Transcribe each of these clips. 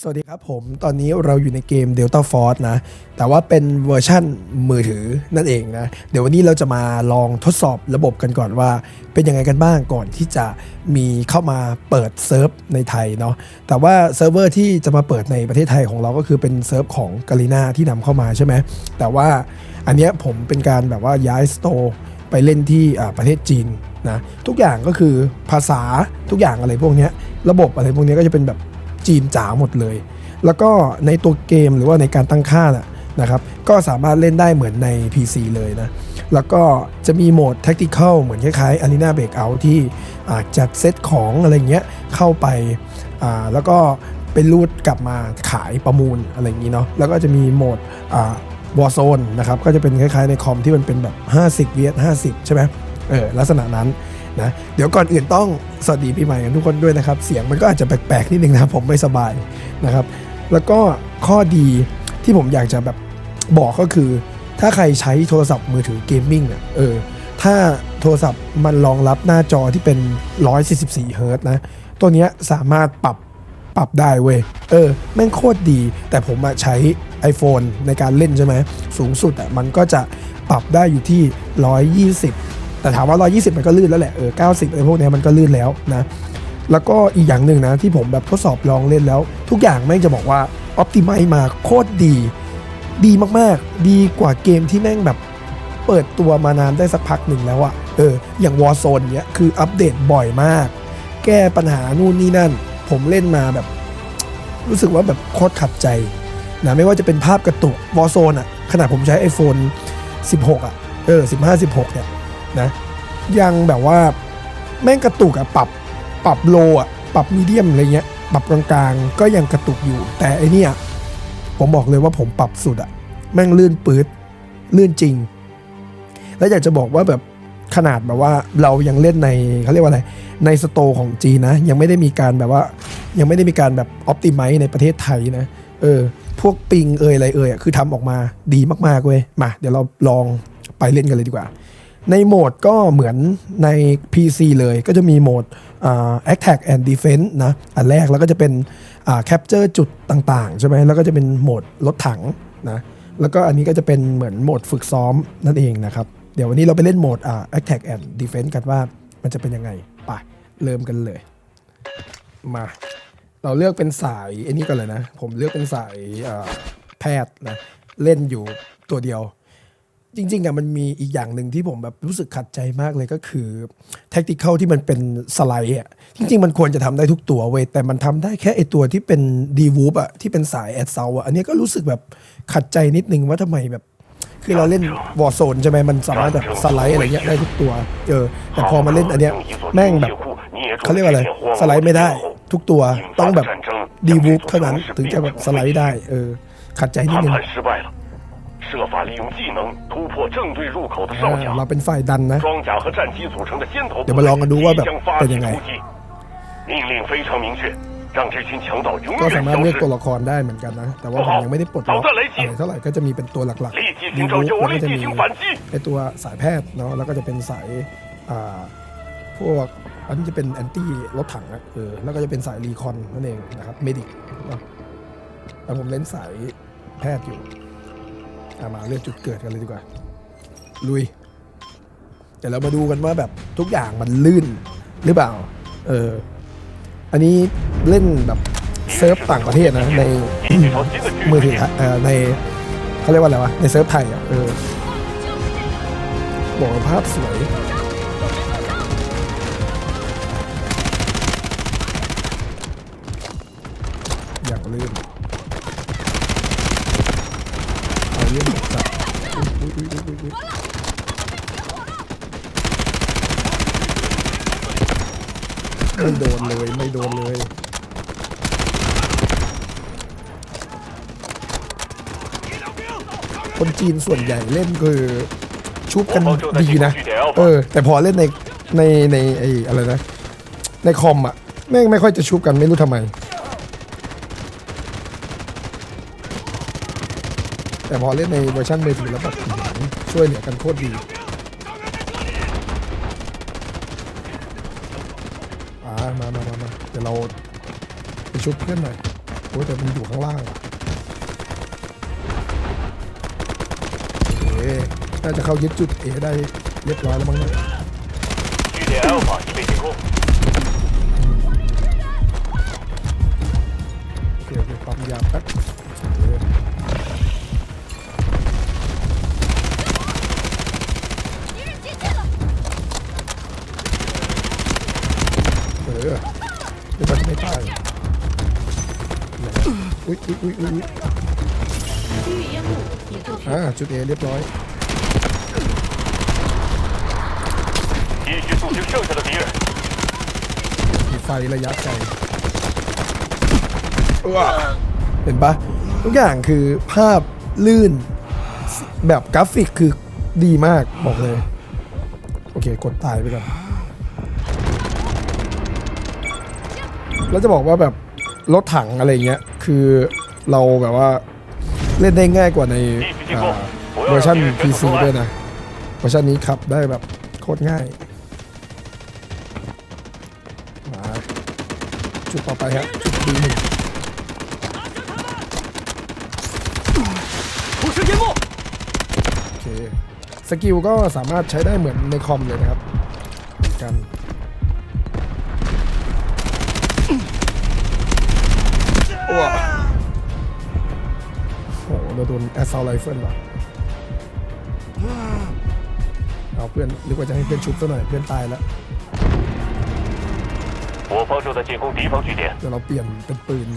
สวัสดีครับผม ตอนนี้เราอยู่ในเกม Delta Force นะ แต่ว่าเป็นเวอร์ชั่นมือถือนั่นเองนะ เดี๋ยววันนี้เราจะมาลองทดสอบระบบกันก่อนว่า เป็นยังไงกันบ้างก่อนที่จะมีเข้ามาเปิดเซิร์ฟในไทยเนาะ แต่ว่าเซิร์ฟเวอร์ที่จะมาเปิดในประเทศไทยของเราก็คือเป็นเซิร์ฟของกาลินาที่นำเข้ามาใช่ไหม แต่ว่าอันเนี้ยผมเป็นการแบบว่าย้ายสโตร์ไปเล่นที่ประเทศจีนนะ ทุกอย่างก็คือภาษาทุกอย่างอะไรพวกนี้ระบบอะไรพวกนี้ก็จะเป็นแบบ จีนจ๋าหมดเลย แล้วก็ในตัวเกมหรือว่าในการตั้งค่านะครับ ก็สามารถเล่นได้เหมือนใน PC เลยนะ แล้วก็จะมีโหมด Tactical เหมือนคล้ายๆ Arena Breakout ที่จัดเซตของอะไรเงี้ยเข้าไปาแล้วก็เป็นรูดกลับมาขายประมูลอะไรอย่างนี้เนาะแล้วก็จะมีโหมดวอร์โซนนะครับ ก็จะเป็นคล้ายๆในคอมที่มันเป็นแบบ 50 vs 50 ใช่ไหมเออลักษณะนั้น นะเดี๋ยวก่อนอื่นต้องสวัสดีปีใหม่กันทุกคนด้วยนะครับ เสียงมันก็อาจจะแปลกๆนิดนึงนะผมไม่สบายนะครับ แล้วก็ข้อดีที่ผมอยากจะแบบบอกก็คือ ถ้าใครใช้โทรศัพท์มือถือเกมมิ่งอะเออถ้าโทรศัพท์มันรองรับหน้าจอที่เป็น 144เฮิร์ตซ์นะตัวนี้สามารถปรับปรับได้เว้ย เออ แม่งโคตรดี แต่ผมอะใช้ iPhone ในการเล่นใช่ไหม สูงสุดอะมันก็จะปรับได้อยู่ที่ 120 แต่ถามว่า 120 มันก็ลื่นแล้วแหละเออ90อะไรพวกเนี้ยมันก็ลื่นแล้วนะแล้วก็อีกอย่างหนึ่งนะที่ผมแบบทดสอบลองเล่นแล้ว ทุกอย่างแม่งจะบอกว่า Optimize มาโคตรดี ดีมากๆ ดีกว่าเกมที่แม่งแบบเปิดตัวมานานได้สักพักหนึ่งแล้วอะเอออย่าง Warzone เนี้ยคืออัปเดตบ่อยมาก แก้ปัญหานู่นนี่นั่น ผมเล่นมาแบบ รู้สึกว่าแบบโคตรขัดใจนะไม่ว่าจะเป็นภาพกระตุก Warzone อะขนาดผมใช้ iPhone 16อะเออ15 16เนี่ย นะ ยังแบบว่าแม่งกระตุกอะปรับปรับโลอะปรับมีเดียมอะไรเงี้ยปรับกลางๆ ก็ยังกระตุกอยู่ แต่ไอเนี่ยผมบอกเลยว่าผมปรับสุดอะแม่งลื่นปืดลื่นจริง แล้วอยากจะบอกว่าแบบขนาดแบบว่าเรายังเล่นในเขาเรียกว่าอะไรในสโตของจีนนะ ยังไม่ได้มีการแบบว่า ยังไม่ได้มีการแบบออ t ติไม e ในประเทศไทยนะ เออ พวกปิงเอยอะไรเอยอะคือทำออกมาดีมากๆเว้ยมา เดี๋ยวเราลองไปเล่นกันเลยดีกว่า ในโหมดก็เหมือนใน PC เลยก็จะมีโหมดอ่า Attack and Defense นะ อันแรกแล้วก็จะเป็นอ่า Capture จุดต่างๆ ใช่ไหมแล้วก็จะเป็นโหมดรถถังนะ แล้วก็อันนี้ก็จะเป็นเหมือนโหมดฝึกซ้อมนั่นเองนะครับ เดี๋ยววันนี้เราไปเล่นโหมดอ่า Attack and Defense กันว่ามันจะเป็นยังไง ไป เริ่มกันเลย มา เราเลือกเป็นสายไอ้นี่กันเลยนะ ผมเลือกเป็นสายแพทย์นะ เล่นอยู่ตัวเดียว จริงๆอะมันมีอีกอย่างหนึ่งที่ผมแบบรู้สึกขัดใจมากเลยก็คือแท็กติคที่มันเป็นสไลด์อะจริง ๆ มันควรจะทำได้ทุกตัวเว้ยแต่มันทำได้แค่ไอตัวที่เป็นดีวูฟอะที่เป็นสายแอดเซาอะอันนี้ก็รู้สึกแบบขัดใจนิดนึงว่าทำไมแบบคือเราเล่นวอร์โซนใช่ไหมมันสามารถแบบสไลด์อะไรเงี้ยได้ทุกตัว เออ แต่พอมาเล่นอันเนี้ยแม่งแบบเขาเรียกว่าอะไรสไลด์ไม่ได้ ทุกตัวต้องแบบดีวูฟเท่านั้นถึงจะแบบสไลด์ได้ เออขัดใจนิดนึง 设法利用技能突破正对入口的 อ่า 哨 เรา 卡， เป็นฝ่ายดันนะ 装甲和战机组成的尖头部 เดี๋ยวมาลองกันดูว่าแบบ 即将发 เป็น 起 ยังไง 突击。命令非常明确，让这群强盗永 ก็ 远 สามารถ 消 เลือกตัว 失。 ละครได้เหมือนกันนะ แต่ว่าผมยังไม่ได้ปลดล็อกอะไรเท่าไหร่ก็จะมีเป็นตัวหลัก 立即 ๆ 寻找 ดี 有 บุ๊กแล้ว 力 ก็จะ 进 มี 行反击。 ไอตัวสายแพทย์เนาะแล้วก็จะเป็นสายอ่าพวกอันนี้จะเป็นแอนตี้รถถังอะเออแล้วก็จะเป็นสายรีคอนนั่นเองนะครับเมดิกเนาะแต่ผมเล่นสายแพทย์อยู่ ามาเรื่องจุดเกิดกันเลยดีกว่า ลุย เดี๋ยวเรามาดูกันว่าแบบทุกอย่างมันลื่นหรือเปล่า เออ อันนี้เล่นแบบเซิร์ฟต่างประเทศนะในมือถือเออในเขาเรียกว่าอะไรวะ ในเซิร์ฟไทยอะเออบอกภาพสวย อยากลื่น อุ๊ยอุ๊ยอุ๊ยอุ๊ยไม่โดนเลยไม่โดนเลย คนจีนส่วนใหญ่เล่นคือชุบกันดีนะ เออ แต่พอเล่นในในในไอ้อะไรนะ ในคอมอะแม่งไม่ค่อยจะชุบกันไม่รู้ทำไม แต่พอเล่นในเวอร์ชันมือถือแล้วแบบอื้อหือ ช่วยเหลือกันโคตรดีมามามามาเดี๋ยวเราไปชุบเพื่อนหน่อยโอ้ยแต่มันอยู่ข้างล่างว่ะเอ๊น่าจะเข้ายึดจุดเอได้เรียบร้อยแล้วมั้งเนี่ย Unit Alpha, งเคโอเคปั๊มยาแป๊บ อุ้ยอุ้ยอุ้ยอุ้ยอาจุดเอเรียบร้อย Jeźdź มีไฟระยะไกลเห็นปะทุกอย่างคือภาพลื่น แบบกราฟิกคือดีมากบอกเลย โอเค กดตายไปก่อนแล้วจะบอกว่าแบบรถถังอะไรเงี้ย คือเราแบบว่าเล่นได้ง่ายกว่าในเวอร์ชัน PC ด้วยนะเวอร์ชันนี้ขับได้แบบโคตรง่ายมาจุดต่อไปฮะจุดดีหนึ่งโอเคสกิลก็สามารถใช้ได้เหมือนในคอมเลยนะครับกัน เราโดนแอสซอลไรเฟิลว่ะเอาเพื่อนหรือว่าจะให้เพื่อนชุบซะหน่อยเพื่อนตายแล้ว 我方正在进攻敌方据点， เดี๋ยวเราเปลี่ยนเป็นปืน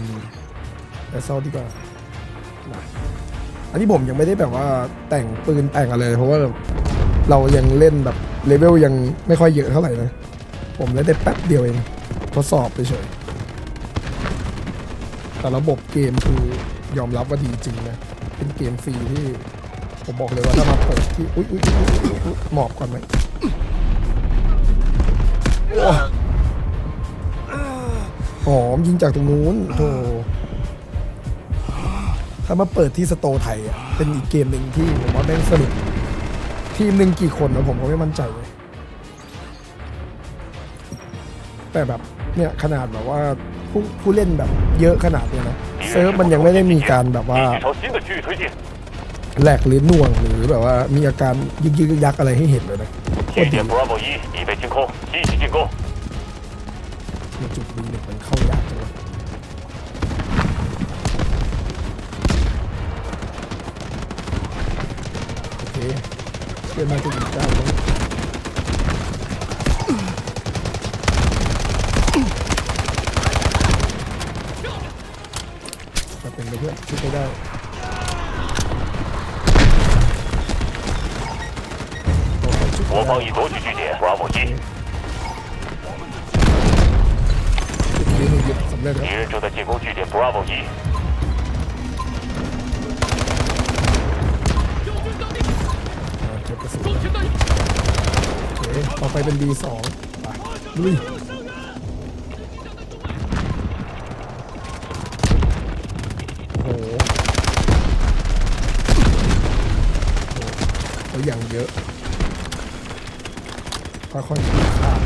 แอสซอลดีกว่านะอันนี้ผมยังไม่ได้แบบว่าแต่งปืนแต่งอะไรเลยเพราะว่าเรายังเล่นแบบเลเวลยังไม่ค่อยเยอะเท่าไหร่นะ ผมเล่นได้แป๊บเดียวเองทดสอบเฉยๆแต่ระบบเกมคือยอมรับว่าดีจริงนะ เป็นเกมฟรีที่ ผมบอกเลยว่าถ้ามาเปิดที่ อุ๊ยอุ๊ยอุ๊ยอุ๊ยอุ๊ยหมอบก่อนไหมโอ้หอมยิงจากตรงนู้นโธ่ถ้ามาเปิดที่สโตร์ไทยอะเป็นอีกเกมหนึ่งที่ผมว่าแม่งสนุกทีมหนึ่งกี่คนนะผมก็ไม่มั่นใจเลยแต่แบบเนี่ยขนาดแบบว่าผู้ผู้เล่นแบบเยอะขนาดเนี้ยนะ เซิร์ฟมันยังไม่ได้มีการแบบว่าแหลกหรือน่วงหรือแบบว่ามีอาการยึกยึกยักอะไรให้เห็นเลยนะโคตรดีจุดนี้เนี่ยมันเข้ายากจังเลยโอเคเกินมาจุดเก้าแล้ จะเป็นไปเพื่อนช่วยไม่ได้โอ้โหชุด 我方已夺取据点 Bravo 一， จุดนี้มันยึดสำเร็จแล้ว 敌人正在进攻据点 Bravo 一。 อ่าเก็บกระสุนโอเคต่อไปเป็น B2 ไปลุย โอ้โหตัวอย่างเยอะค่อยๆขีดขาด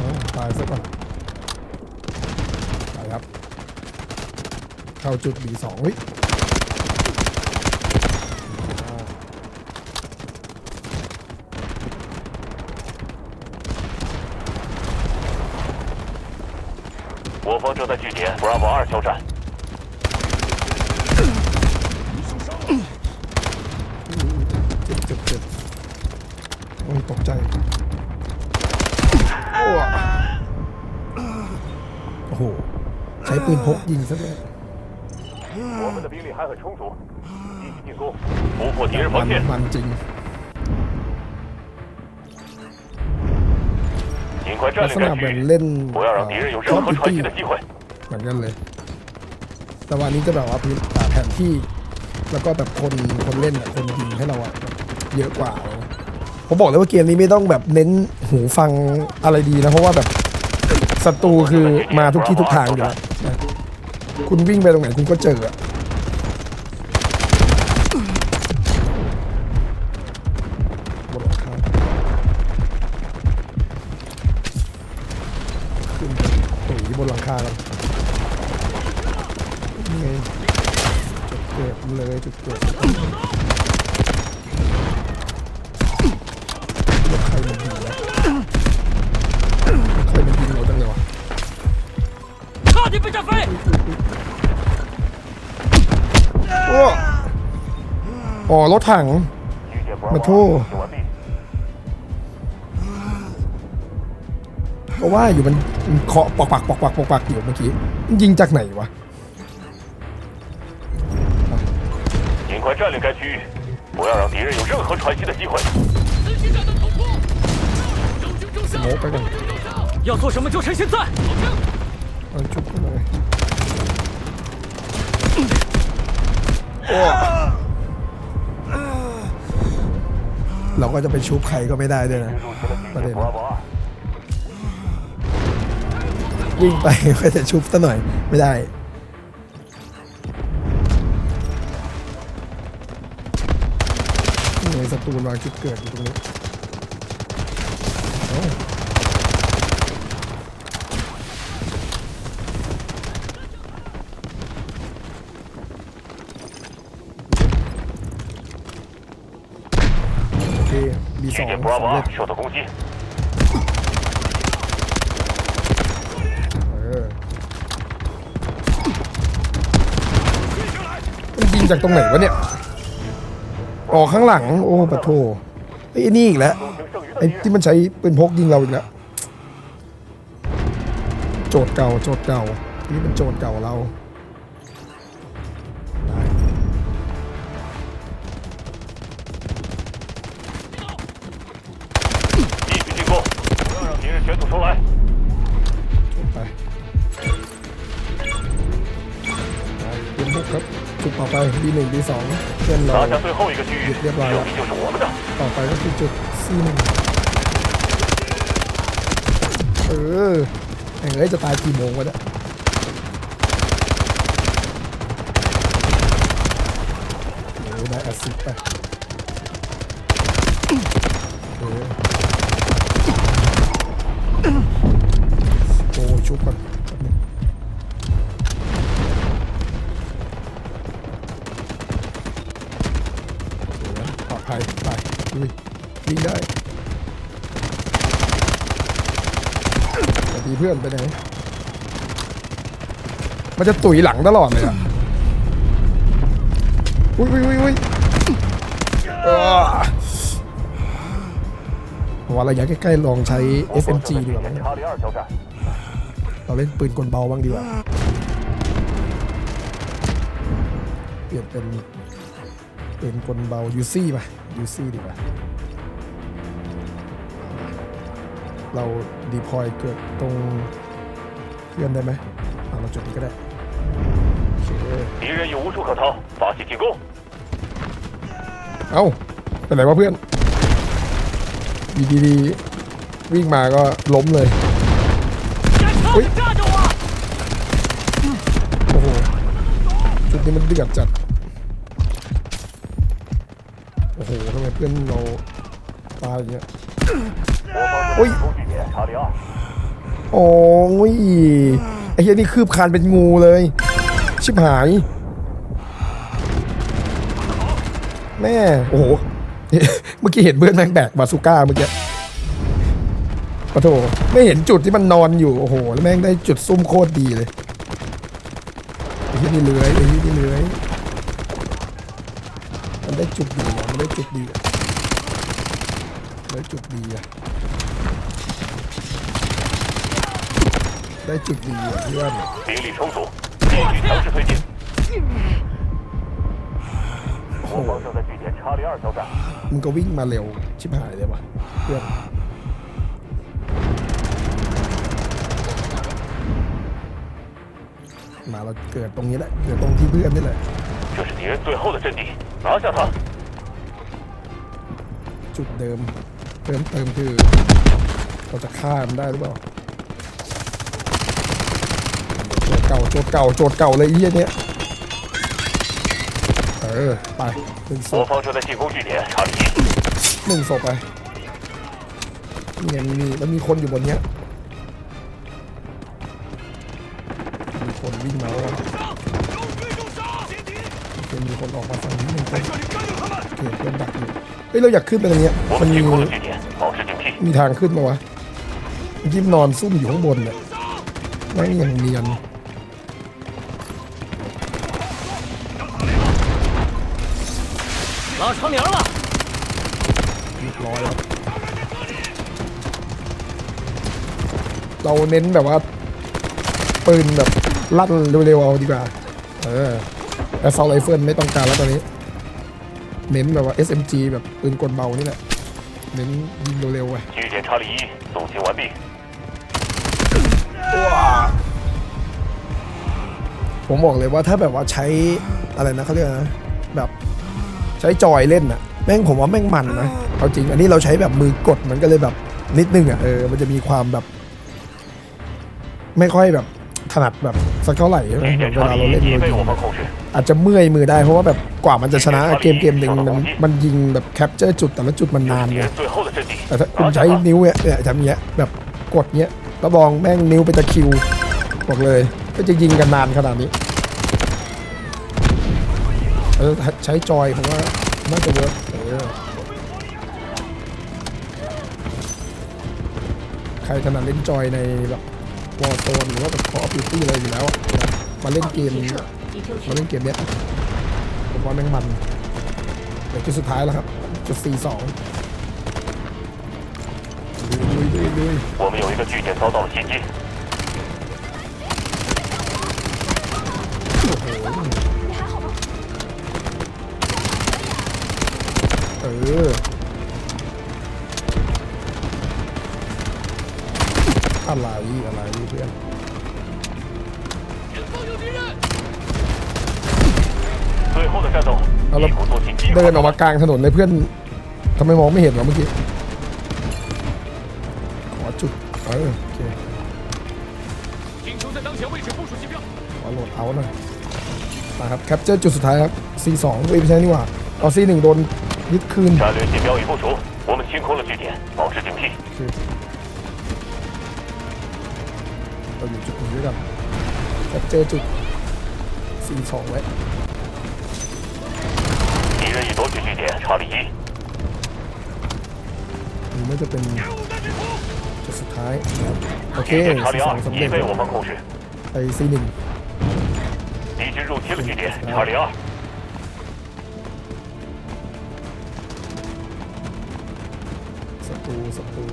อ๋อตายซะก่อนไปครับ เข้าจุด B2 เฮ้ย 我方正在据点 Bravo 二交战， เจ็บเจ็บเจ็บโอ้ยตกใจโอ้อะโอ้โห ใช้ปืนพกยิงซะด้วย 我们的兵力还很充足，继续进攻，突破敌人 มั 防 น 线。 มันจริง 尽快占 ลัก 领 ษณะ 该 เหมือน 区域， เล่น 不要让敌人有 คอ 任 ม 何 พิว 喘 ตี้ 息的机会。 เหมือนกันเลย แต่วันนี้จะแบบว่าพื้นแผนที่ แล้วก็แบบคนคนเล่นอะคนยิงให้เราอะเยอะกว่าผมบอกเลยว่าเกมนี้ไม่ต้องแบบเน้นหูฟังอะไรดีนะ เพราะว่าแบบศัตรูคือมาทุกที่ทุกทางอยู่แล้วคุณวิ่งไปตรงไหนคุณก็เจอ อ๋อรถถัง 据点不二没错王进行完毕。 ก็ว่าอยู่มันมันเคาะปอกปักปอกปักปอกปักอยู่เมื่อกี้มันยิงจากไหนวะ 尽快占领该区域，不要让敌人有任何喘息的机会。自己站的突破，周军中 ส 上 โมกไปก่อน 要做什么就趁现在。 เอาชุบ เราก็จะไปชุบใครก็ไม่ได้ด้วยนะประเด็นวิ่งไปก็จะชุบซะหน่อยไม่ได้ในสตูนวางจุดเกิดอยู่ตรงนี้ Bravo เร็จ 二受到攻击， เออมันยิงจากตรงไหนวะเนี่ยออกข้างหลัง โอ้ปะโทไอ้ยนี่อีกแล้ว 纵情剩余的 ไอ้ 敌人 ที่มันใช้ปืนพกยิงเราอีกแล้ว โจทย์เก่า โจทย์เก่า นี่เป็นโจทย์เก่าเรา อยดีหนึ่งดีสองเคลื่อนลอยเรียบร้อยแล้วต่อไปก็คือจุดซีหนึ่งเออไอ้เอ้ยจะตายกี่โมงวะเนี่ยโอ้ได้อัดซิปไปโอ้ชุบก่อน ดีเพื่อนไปไหน มันจะตุ๋ยหลังตลอดเลยอะอุ้ยอุ้ยอุ้ยอุ้ยว่าระยะใกล้ๆลองใช้ SMG ดีกว่าไหมเราเล่นปืนกลเบาบ้างดีกว่า เปลี่ยนเป็นเป็นกลเบายูซี่ไปยูซี่ดีกว่า เราดีพอยเกิดตรงเพื่อนได้ไหมเอาเราจุดนี้ก็ได้โอเค 敌人有无处可逃，发起进攻。 เอ้าเป็นไรวะเพื่อนดีดีดีๆวิ่งมาก็ล้มเลย 站车喂站着我！ โอ้โห จุดนี้มันเดือดจัด โอ้โหทำไมเพื่อนเราตายอย่างเงี้ย โอ้ยโอ้ยไอ้เหี้ยนี่คืบคานเป็นงูเลย ชิบหาย แม่โอ้โห เมื่อกี้เห็นเบื่อนแม่งแบกบาสุก้าเมื่อกี้ปะโถไม่เห็นจุดที่มันนอนอยู่ โอ้โห แล้วแม่งได้จุดซุ่มโคตรดีเลยไอ้ที่นี่เลื้อยไอ้ที่นี่เลื้อยมันได้จุดดีมันได้จุดดีเลยจุดดีอะ ได้จุดดีอะเพื่อน 兵力充足，继续强势推进。我方正在据点查理二交战， มึงก็วิ่งมาเร็ว ชิบหายเลยวะเพื่อนมาเราเกิดตรงนี้แหละ เกิดตรงที่เพื่อนนี่แหละ 这是敌人最后的阵地，拿下它。 จุดเดิมเพิ่มเติมคือ เราจะฆ่ามันได้หรือเปล่า ก่าโจทย์เก่าโจทย์เก่าเลยไอ้เหี้ยเนี้ยเออ ไปหนึ่งศ 我 พ 方正在进攻据点查理一， หนึ่งศพไปเนี่ยมันมีมันมีคนอยู่บนเนี้ย วิ่งมาแล้วโอเคมีคนออกมาฝั่งนี้หนึ่งคนโอเคเพื่อนดักอยู่เฮ้ยเราอยากขึ้นไปตรงเนี้ย 我 มัน 们 มี 清空了据点，保持警惕。 มีทางขึ้นมาวะเมื่อกี้นอนซุ่มอยู่ข้างบนเนี่ยแม่งยังเนียน 拉长梁了， เรียบร้อยแล้วเราเน้นแบบว่า ปืนแบบลั่นเร็วๆเอาดีกว่า เออแต่ซอลไรเฟิลไม่ต้องการแล้วตอนนี้ เน้นแบบว่า SMG แบบปืนกลเบานี่แหละ เน้นยิงเร็วๆไป 据点查理一送信完毕， ผมบอกเลยว่าถ้าแบบว่าใช้อะไรนะเขาเรียกอะไรนะแบบ ใช้จอยเล่นอะแม่งผมว่าแม่งมันนะเอาจริง อันนี้เราใช้แบบมือกดมันก็เลยแบบนิดนึงอะเออมันจะมีความแบบ ไม่ค่อยแบบถนัดแบบสักเท่าไหร่ใช่ไหมเวลาเราเล่นมืออาจจะเมื่อยมือได้เพราะว่าแบบกว่ามันจะชนะเกมเกมหนึ่งมันมันยิงแบบแคปเจอร์จุดแต่ละจุดมันนานไงแต่ถ้าคุณใช้นิ้วเนี่ยทำเงี้ยแบบกดเนี้ยระบองแม่งนิ้วไปตะคิวบอกเลยก็จะยิงกันนานขนาดนี้ ออใช้จอยผมว่าน่าจะเวิร์กเออใครถนัดเล่นจอยในแบบวอร์โซนหรือว่าแบบคอร์ฟิวตี้อะไรอยู่แล้วอะนะมาเล่นเกม 提撤急救 มา 区 เล่นเกมเนี้ยผมว่าแม่งมันเดี๋ยวจุดสุดท้ายแล้วครับ จุดสี่สองลุยลุยลุยลุย 我们有一个据点遭到了袭击， เอออะไรอะไรเพื่อนเราเดินออกมากลางถนนเลยเพื่อนทำไมมองไม่เห็นเราเมื่อกี้ ขอจุด เออโอเคขอโหลดเอาหน่อยนะครับ แคปเจอร์จุดสุดท้ายครับ C2 เอ้ยไม่ใช่นี่หว่าเอา C1 โดน ยึดคืน 战略信标已部署，我们清空了据点，保持警惕。 โอเคเราอยู่จุดนี้ด้วยกันแคปเจอร์จุด C2 ไว้ 敌人已夺取据点查理一， หรือไม่จะเป็นจุดสุดท้ายนะครับโอเค 据点查理 C2 二สำ 已 เร็จ 被我们控制， ไป C1 敌军入侵了据点查理二， ตรูศัตรู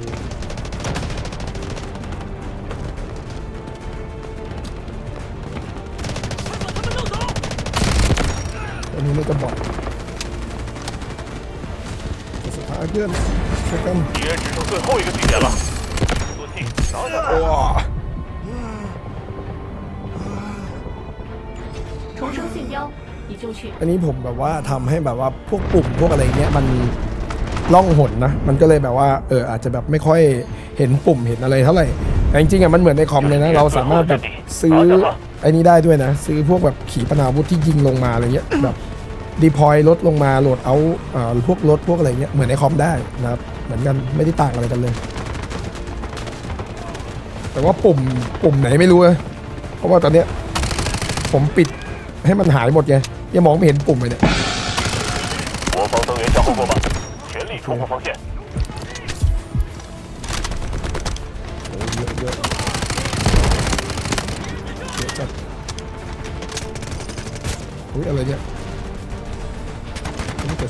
อันนี้ไม่กระบอกจุดสุดท้ายเพื่อนช่วยกัน 敌人只剩最后一个据点了，做戏拿下它！ ว้า 重生信标已救去 อันนี้ผมแบบว่าทำให้แบบว่าพวกปุ่มพวกอะไรเงี้ยมัน ล่องหนนะ มันก็เลยแบบว่าเอออาจจะแบบไม่ค่อยเห็นปุ่มเห็นอะไรเท่าไหร่แต่จริงๆอะมันเหมือนในคอมเลยนะ เราสามารถแบบซื้อไอ้นี้ได้ด้วยนะ ซื้อพวกแบบขีปนาวุธที่ยิงลงมาอะไรเงี้ยแบบดีพอยลดลงมาโหลดเอาอ่าพวกรถพวกอะไรเงี้ยเหมือนในคอมได้นะครับเหมือนกันไม่ได้ต่างอะไรกันเลย แต่ว่าปุ่มปุ่มไหนไม่รู้นะเพราะว่าตอนเนี้ยผมปิดให้มันหายหมดไงยังมองไม่เห็นปุ่มเลยเนี่ย 突破防线。好一两只，咁就。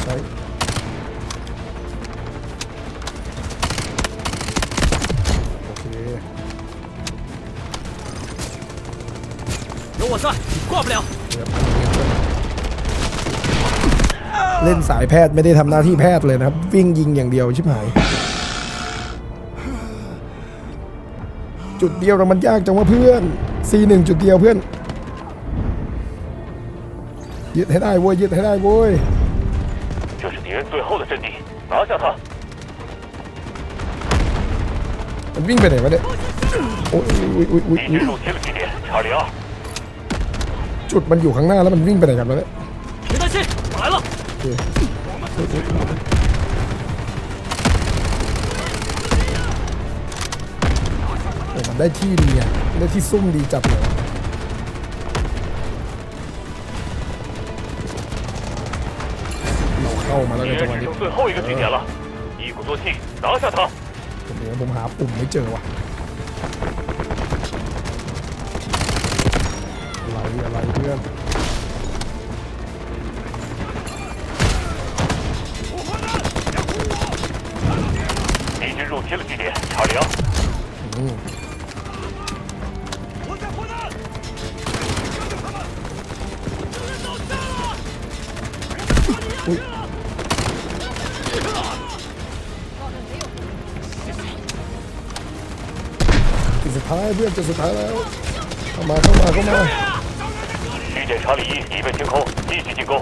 有我在，挂不了。 เล่นสายแพทย์ไม่ได้ทำหน้าที่แพทย์เลยนะครับ วิ่งยิงอย่างเดียวชิบหาย จุดเดียวแต่มันยากจังว่าเพื่อน C1 จุดเดียวเพื่อน ยึดให้ได้เว้ยยึดให้ได้เว้ย 这是敌人最后的阵地，拿下它！ มันวิ่งไปไหนวะเนี่ยโอ้ยอุ๊ยอุ๊ยอุ๊ย 敌 อุ๊ 军 ย 入侵了据点查理二， จุดมันอยู่ข้างหน้าแล้วมันวิ่งไปไหนกันวะเนี่ย 别担心，我来了。 โอ เมันได้ที่ดีอะได้ที่ซุ่มดีจับเลยเราเข้ามาแล้วในจังวะนี้，ผมเดี๋ผมหาปุ่มไม่เจอว่ะอะไรอะไรเพื่อน 敌军入侵了据点，查理昂，อืม 我在火弹，跟着他们，人都下了， อุ้ยจุดสุดท้ายเพื่อนจุดสุดท้ายแล้วเข้ามาเข้ามาเข้ามา 据点查理一已被清空，继续进攻。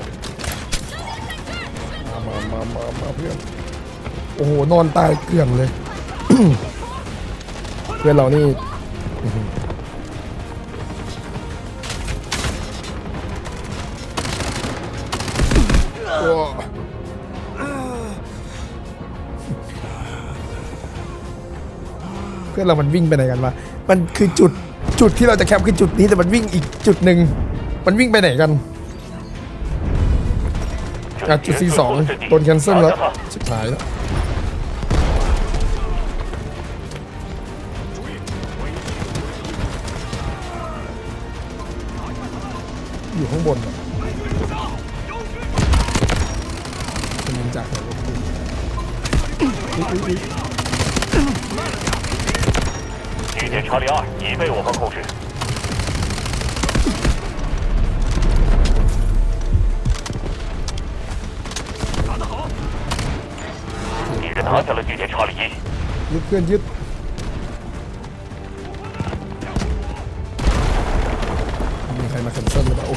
มามามามามาเพื่อน โอ้โห นอนตายเกลื่อนเลย เพื่อนเรานี่เพื่อนเรามันวิ่งไปไหนกันวะมันคือจุดจุดที่เราจะแคมป์คือจุดนี้แต่มันวิ่งอีกจุดหนึ่งมันวิ่งไปไหนกันจุดสี่สองโดนแคนเซิลแล้วสุดท้ายแล้ว ข้างบนอะเป็นยิงจากไหนวะอุ๊ยอุ๊ยอุ๊ย 据点查理二已被我方控制。打得好，敌人拿下了据点查理一， ยึดเพื่อนยึด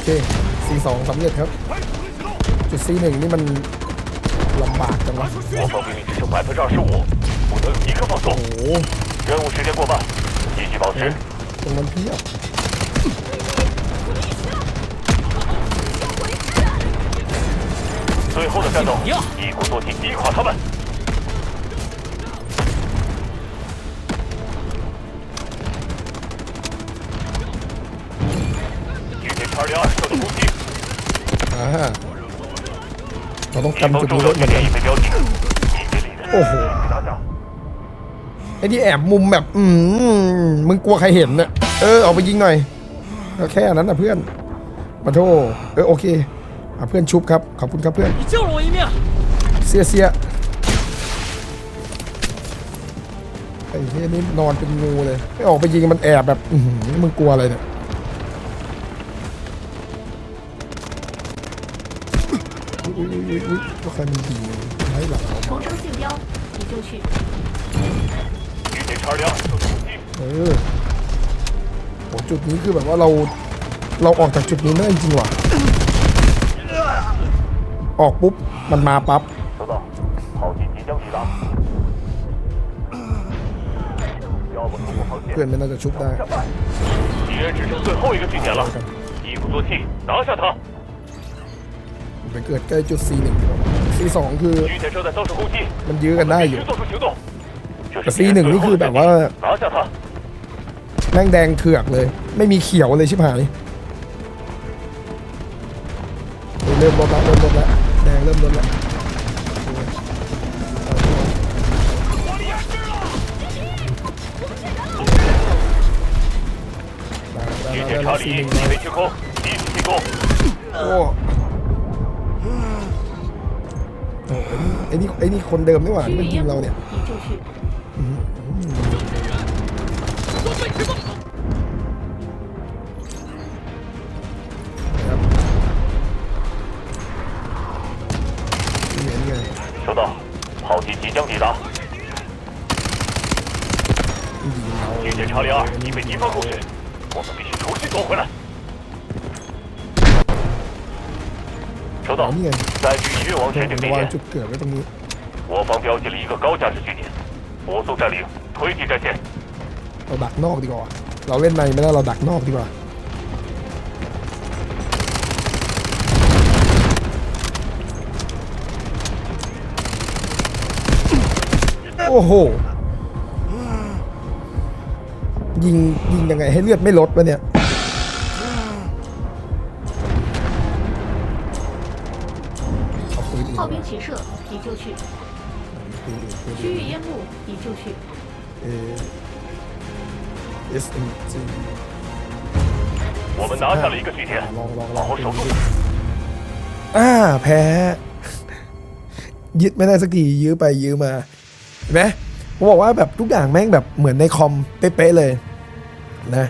เซิลหรือเปล่าโอเค C2 สำเร็จครับ 快准备行动， จุด C1 นี่มันลำบากจังวะ 我方兵力只剩百分之二十五，不能立刻放松 โอ้。โห 任务时间过半，继续保持。 ตรงนั้นเพียบ 最后的战斗，一鼓作气击垮他们。据点查理二受到攻击， อ่า เราต้องจำจุดรถเหมือนกันโอ้โหไอ้ที่แอบมุมแบบ อืมมึงกลัวใครเห็นน่ะเออออกไปยิงหน่อยก็แค่นั้นนะเพื่อนมาโทษเออโอเคเพื่อนชุบครับ ขอบคุณครับเพื่อน เสียเสียไอ้เฮ้นี่นอนเป็นงูเลย ไม่ออกไปยิงมันแอบแบบมึงกลัวอะไรเนี่ย อุ้ยอุ้ยอุ้ยอุ้ยก็ใครมันดีไล่หลังเรา 同城信标，你就去。据点查理二受到攻击， เออโหจุดนี้คือแบบว่าเรา เราออกจากจุดนี้ไม่ได้จริงๆว่ะ ออกปุ๊บ มันมาปั๊บ 收到，炮击即将抵达。要不突破防 เพื่อ 线 น，ไม่น่าจะชุบได้ 敌人只剩最后一个据点了，一鼓作气拿下他。 ไปเกิดใกล้จุด C1 C2 คือมันยื้อกันได้อยู่แต่ C1 นี่คือแบบว่าแม่งแดงเถือกเลย ไม่มีเขียวเลยชิบหายเริ่มลดละเริ่มลดละแดงเริ่มลดล้วโอ้ ไอ้นี่ไอ้นี่คนเดิมไม่หว่าที่มันยิงเราเนี่ย 距离运王 เดี๋ยว 前 ผ 定 ม 地 จะวาง 点， จุดเกิดไว้ตรงนี้ 我方标记了一个高价值据点，火速占领，推进战线。 เราดักนอกดีกว่า เราเล่นในไม่ได้เราดักนอกดีกว่า โอ้โห ยิงยิงยังไงให้เลือดไม่ลดวะเนี่ย เอาปืนอีก 炮兵清 齐射，你就去； คือคือ 区域烟幕，你就去。 เอ SMG 我们拿下了一个据点 ลองลองล 好 อง 好守住。 อ่าแพ้ ยึดไม่ได้สักทียื้อไปยื้อมาเห็นไหมผมบอกว่าแบบทุกอย่างแม่งแบบเหมือนในคอมเป๊ะๆเลยนะ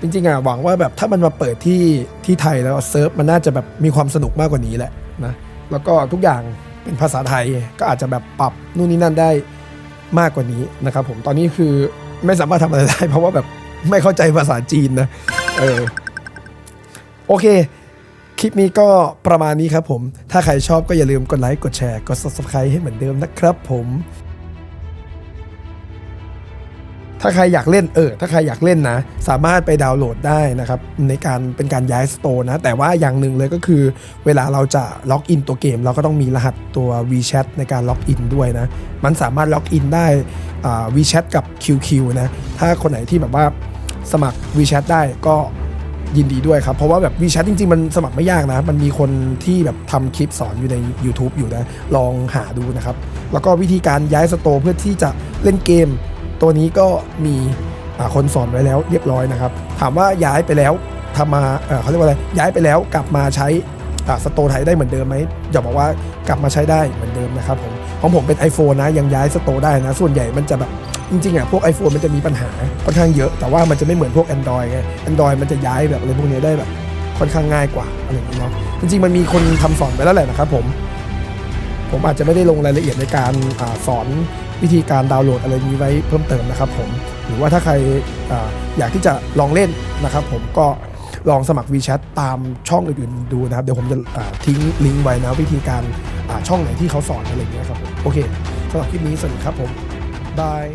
จริงๆอ่ะหวังว่าแบบถ้ามันมาเปิดที่ที่ไทยแล้วเซิร์ฟมันน่าจะแบบมีความสนุกมากกว่านี้แหละนะ แล้วก็ทุกอย่างเป็นภาษาไทยก็อาจจะแบบปรับนู่นนี่นั่นได้มากกว่านี้นะครับผมตอนนี้คือไม่สามารถทำอะไรได้ เพราะว่าแบบไม่เข้าใจภาษาจีนนะเออโอเค คลิปนี้ก็ประมาณนี้ครับผม ถ้าใครชอบก็อย่าลืมกดไลค์กดแชร์กด subscribe ให้เหมือนเดิมนะครับผม ถ้าใครอยากเล่นเออถ้าใครอยากเล่นนะ สามารถไปดาวน์โหลดได้นะครับ ในการเป็นการย้ายสโตร์นะ แต่ว่าอย่างหนึ่งเลยก็คือ เวลาเราจะล็อกอินตัวเกม เราก็ต้องมีรหัสตัว WeChat ในการล็อกอินด้วยนะ มันสามารถล็อกอินได้ WeChat กับ QQ นะ ถ้าคนไหนที่แบบว่าสมัคร WeChat ได้ก็ยินดีด้วยครับ เพราะว่าแบบวีแชทจริง ๆ มันสมัครไม่ยากนะ มันมีคนที่แบบทำคลิปสอนอยู่ใน YouTube อยู่นะ ลองหาดูนะครับ แล้วก็วิธีการย้ายสโตร์เพื่อที่จะเล่นเกม ตัวนี้ก็มีคนสอนไว้แล้วเรียบร้อยนะครับ ถามว่าย้ายไปแล้วทำมาเเขาเรียกว่าอะไรย้ายไปแล้วกลับมาใช้สโตไทยได้เหมือนเดิมไหมอย่าบอกว่ากลับมาใช้ได้เหมือนเดิมนะครับผมของผมเป็น iPhone นะยังย้ายสโตได้นะ ส่วนใหญ่มันจะแบบจริงๆอะพวก iPhone มันจะมีปัญหาค่อนข้างเยอะ แต่ว่ามันจะไม่เหมือนพวก Android ไง Android มันจะย้ายแบบอะไรพวกนี้ได้แบบค่อนข้างง่ายกว่าอะไรอย่างเงี้ยเนาะจริงๆมันมีคนทำสอนไปแล้วแหละนะครับผม ผมอาจจะไม่ได้ลงรายละเอียดในการอสอน วิธีการดาวน์โหลดอะไรนี้ไว้เพิ่มเติมนะครับผมหรือว่าถ้าใครออยากที่จะลองเล่นนะครับผมก็ลองสมัคร WeChat ตามช่องอื่นๆดูนะครับ เดี๋ยวผมจะทิ้งลิงก์ไว้นะวิธีการช่องไหนที่เขาสอนอะไรอย่างเงี้ยครับโอเคสำหรับคลิปนี้สวัสดีครับผมบาย